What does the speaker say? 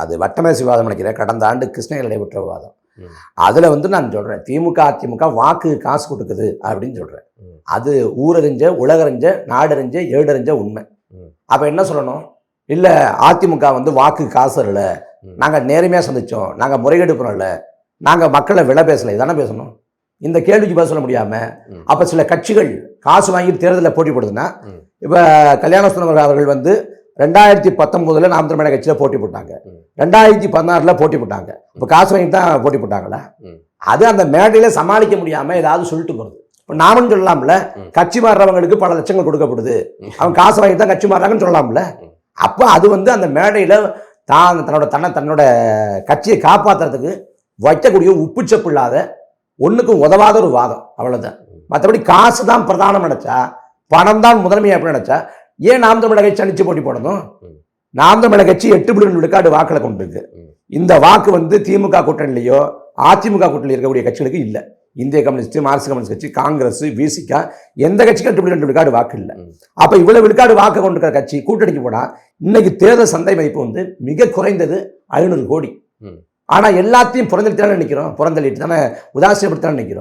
அது வட்டமேசி விவாதம் நினைக்கிறேன் கடந்த ஆண்டு கிருஷ்ணகிரி நடைபெற்ற விவாதம் ம். அதில் வந்து நான் சொல்கிறேன் திமுக அதிமுக வாக்கு காசு கொடுக்குது அப்படின்னு சொல்கிறேன். அது ஊரறிஞ்ச உலகறிஞ்ச நாடறிஞ்ச ஏடறிஞ்ச உண்மை. அப்போ என்ன சொல்லணும் இல்லை அதிமுக வந்து வாக்கு காசு இல்லை. நாங்கள் நேர்மையாக சந்திச்சோம் நாங்கள் முறைகேடு பண்ணல நாங்கள் மக்களை விலை பேசலை இதானே பேசணும் இந்த கேள்விக்கு பதில் சொல்ல முடியாமல். அப்போ சில கட்சிகள் காசு வாங்கிட்டு தேர்தலில் போட்டி போடுதுன்னா. இப்போ கல்யாணசுந்தரம் அவர்கள் வந்து ரெண்டாயிரத்தி பத்தொம்போதில் நாம் தமிழக கட்சியில் போட்டி போட்டாங்க. ரெண்டாயிரத்தி பதினாறில் போட்டி போட்டாங்க. இப்போ காசு வாங்கிட்டு தான் போட்டி போட்டாங்களா. அது அந்த மேடையில் சமாளிக்க முடியாமல் ஏதாவது சொல்லிட்டு போகிறது இப்போ நாமன்னு சொல்லலாம்ல. கட்சி மாறுறவங்களுக்கு பல லட்சங்கள் கொடுக்கப்படுது. அவங்க காசு வாங்கிட்டு தான் கட்சி மாறுறாங்கன்னு சொல்லலாம்ல. அப்போ அது வந்து அந்த மேடையில் தான் தன்னோட தன்னை தன்னோட கட்சியை காப்பாற்றுறதுக்கு வைக்கக்கூடிய உப்புச்சப்பு இல்லாத ஒன்றுக்கும் உதவாத ஒரு வாதம். அவ்வளோதான் மற்றபடி காசு தான் பிரதானம் நினச்சா பணம் தான் முதன்மையாக எப்படி நினச்சா ஏன் நாம் தமிழக கட்சி அடிச்சு போட்டி போடணும். நாம் தமிழக கட்சி எட்டு புள்ளி ரெண்டு விழுக்காடு வாக்களை கொண்டு இருக்கு ம். இந்த வாக்கு வந்து திமுக கூட்டணியிலையோ அதிமுக கூட்டணியில் இருக்கக்கூடிய கட்சிகளுக்கு இல்லை இந்திய கம்யூனிஸ்ட் மார்க்சிஸ்ட் கம்யூனிஸ்ட் கட்சி காங்கிரஸ் விசிகா எந்த கட்சிக்கும் எட்டு புள்ளி ரெண்டு விழுக்காடு வாக்கு இல்லை. அப்போ இவ்வளவு விழுக்காடு வாக்கு கொண்டிருக்கிற கட்சி கூட்டணிக்கு போனா இன்னைக்கு தேர்தல் சந்தை மதிப்பு வந்து மிக குறைந்தது ஐநூறு கோடி. ஆனால் எல்லாத்தையும் புறந்தளித்து தானே நிற்கிறோம் புறந்தளிட்டு தானே உதாசீனப்படுத்தி தானே நிற்கிறோம்